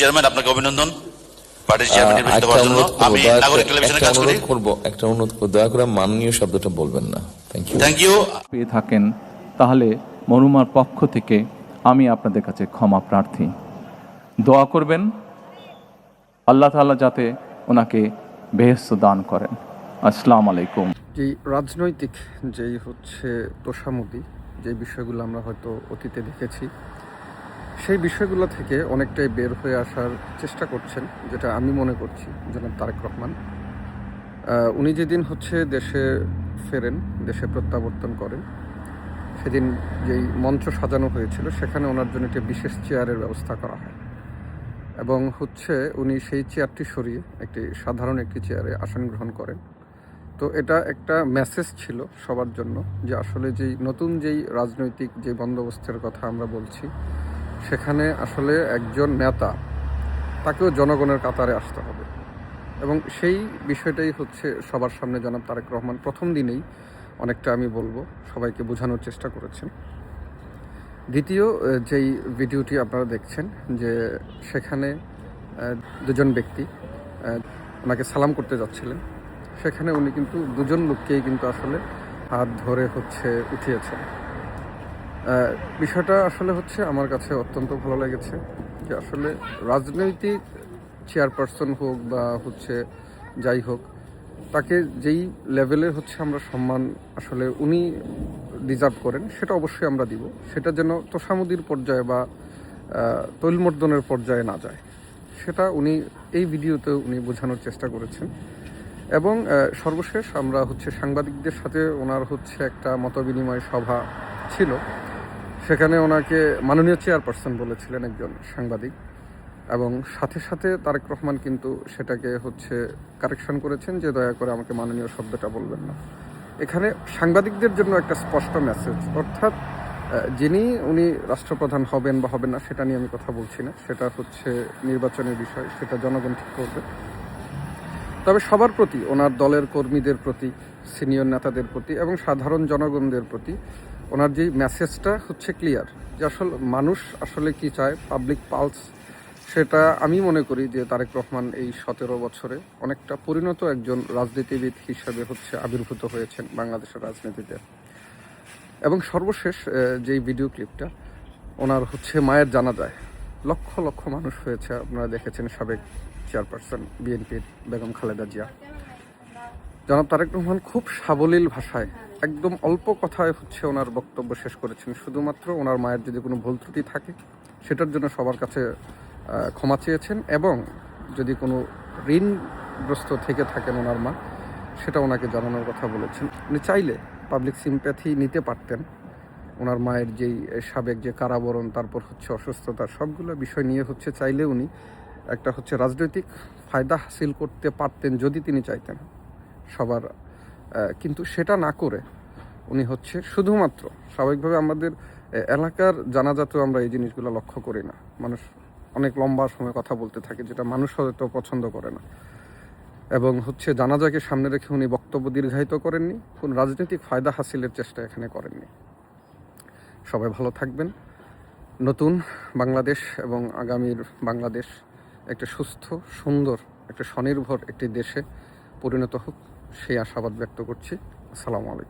Chairman আপনাকে অভিনন্দন। পার্টির চেয়ারম্যান আহ, নির্বাচিত একটা হওয়ার জন্য। অনুরোধ করব, আমি দয়া করে- নাগরিক টেলিভিশনে কাজ করি। অনুরোধ একটা অনুরোধ করব দয়া করে মাননীয় শব্দটা বলবেন না। থ্যাংক ইউ থ্যাংক ইউ পেয়ে থাকেন তাহলে মরুমার পক্ষ থেকে আমি আপনাদের কাছে ক্ষমা প্রার্থী। দোয়া করবেন আল্লাহ তাআলা যাতে ওনাকে বেহেস্ত দান করেন। আসসালামু আলাইকুম। যেই রাজনৈতিক যেই হচ্ছে তোষামতি যে বিষয়গুলো আমরা হয়তো অতীতে দেখেছি সেই বিষয়গুলো থেকে অনেকটাই বের হয়ে আসার চেষ্টা করছেন, যেটা আমি মনে করছি, জনাব তারেক রহমান। উনি যেদিন হচ্ছে দেশে ফেরেন, দেশে প্রত্যাবর্তন করেন, সেদিন যেই মঞ্চ সাজানো হয়েছিল, সেখানে ওনার জন্য একটি বিশেষ চেয়ারের ব্যবস্থা করা হয়। এবং হচ্ছে উনি সেই চেয়ারটি সরিয়ে একটি সাধারণ একটি চেয়ারে আসন গ্রহণ করেন। তো এটা একটা মেসেজ ছিল সবার জন্য, যে আসলে যেই নতুন যেই রাজনৈতিক যে বন্দোবস্তের কথা আমরা বলছি সেখানে আসলে একজন নেতা, তাকেও জনগণের কাতারে আসতে হবে। এবং সেই বিষয়টাই হচ্ছে সবার সামনে জনাব তারেক রহমান। প্রথম দিনেই অনেকটা আমি বলব, সবাইকে বোঝানোর চেষ্টা করেছেন। দ্বিতীয় যেই ভিডিওটি আপনারা দেখছেন, যে সেখানে দুজন ব্যক্তি ওনাকে সালাম করতে যাচ্ছিলেন, সেখানে উনি কিন্তু দুজন লোককেই কিন্তু আসলে হাত ধরে হচ্ছে উঠিয়েছেন। বিষয়টা আসলে হচ্ছে আমার কাছে অত্যন্ত ভালো লেগেছে যে আসলে রাজনৈতিক চেয়ারপারসন হোক বা হচ্ছে যাই হোক, তাকে যেই লেভেলের হচ্ছে আমরা সম্মান আসলে উনি ডিজার্ভ করেন, সেটা অবশ্যই আমরা দিব। সেটা যেন তোষামুদির পর্যায়ে বা তৈলমর্দনের পর্যায়ে না যায়। সেটা উনি, এই ভিডিওতে উনি বোঝানোর চেষ্টা করেছেন। এবং সর্বশেষ আমরা হচ্ছে সাংবাদিকদের সাথে ওনার হচ্ছে একটা মতবিনিময় সভা ছিল। সেখানে ওনাকে মাননীয় চেয়ারপারসন বলেছিলেন একজন সাংবাদিক এবং সাথে সাথে তারেক রহমান কিন্তু সেটাকে হচ্ছে কারেকশন করেছেন যে দয়া করে আমাকে মাননীয় শব্দটা বলবেন না। এখানে সাংবাদিকদের জন্য একটা স্পষ্ট মেসেজ অর্থাৎ যিনি উনি রাষ্ট্রপ্রধান হবেন বা হবেন না, সেটা নিয়ে আমি কথা বলছি না। সেটা হচ্ছে নির্বাচনের বিষয়, সেটা জনগণ ঠিক করবে। তবে সবার প্রতি, ওনার দলের কর্মীদের প্রতি, সিনিয়র নেতাদের প্রতি এবং সাধারণ জনগণদের প্রতি ওনার যে মেসেজটা হচ্ছে ক্লিয়ার যে আসলে মানুষ আসলে কি চায় পাবলিক পালস সেটা আমি মনে করি যে তারেক রহমান এই সতেরো বছরে অনেকটা পরিণত একজন রাজনীতিবিদ হিসাবে হচ্ছে আবির্ভূত হয়েছেন বাংলাদেশের রাজনীতিতে। এবং সর্বশেষ যেই ভিডিও ক্লিপটা ওনার হচ্ছে মায়ের জানা যায় লক্ষ লক্ষ মানুষ হয়েছে। আপনারা দেখেছেন সাবেক চেয়ারপারসন বিএনপির বেগম খালেদা জিয়া। জনাব তারেক রহমান খুব সাবলীল ভাষায় একদম অল্প কথায় হচ্ছে ওনার বক্তব্য শেষ করেছেন। শুধুমাত্র ওনার মায়ের যদি কোনো ভুল ত্রুটি থাকে, সেটার জন্য সবার কাছে ক্ষমা চেয়েছেন এবং যদি কোনো ঋণগ্রস্ত থেকে থাকেন ওনার মা, সেটা ওনাকে জানানোর কথা বলেছেন। উনি চাইলে পাবলিক সিম্প্যাথি নিতে পারতেন। ওনার মায়ের যেই সাবেক যে কারাবরণ, তারপর হচ্ছে অসুস্থতা, সবগুলো বিষয় নিয়ে হচ্ছে চাইলে উনি একটা হচ্ছে রাজনৈতিক ফায়দা হাসিল করতে পারতেন যদি তিনি চাইতেন। সবার কিন্তু সেটা না করে উনি হচ্ছে শুধুমাত্র স্বাভাবিকভাবে আমাদের এলাকার জানাজাতেও আমরা এই জিনিসগুলো লক্ষ্য করি না। মানুষ অনেক লম্বা সময় কথা বলতে থাকে যেটা মানুষ হয়তো পছন্দ করে না। এবং হচ্ছে জানাজাকে সামনে রেখে উনি বক্তব্য দীর্ঘায়িত করেননি, কোন রাজনৈতিক ফায়দা হাসিলের চেষ্টা এখানে করেননি। সবাই ভালো থাকবেন। নতুন বাংলাদেশ এবং আগামীর বাংলাদেশ একটা সুস্থ, সুন্দর, একটা স্বনির্ভর একটি দেশে পরিণত হোক। সেই আশাবাদ ব্যক্ত করছি। আসসালামু আলাইকুম।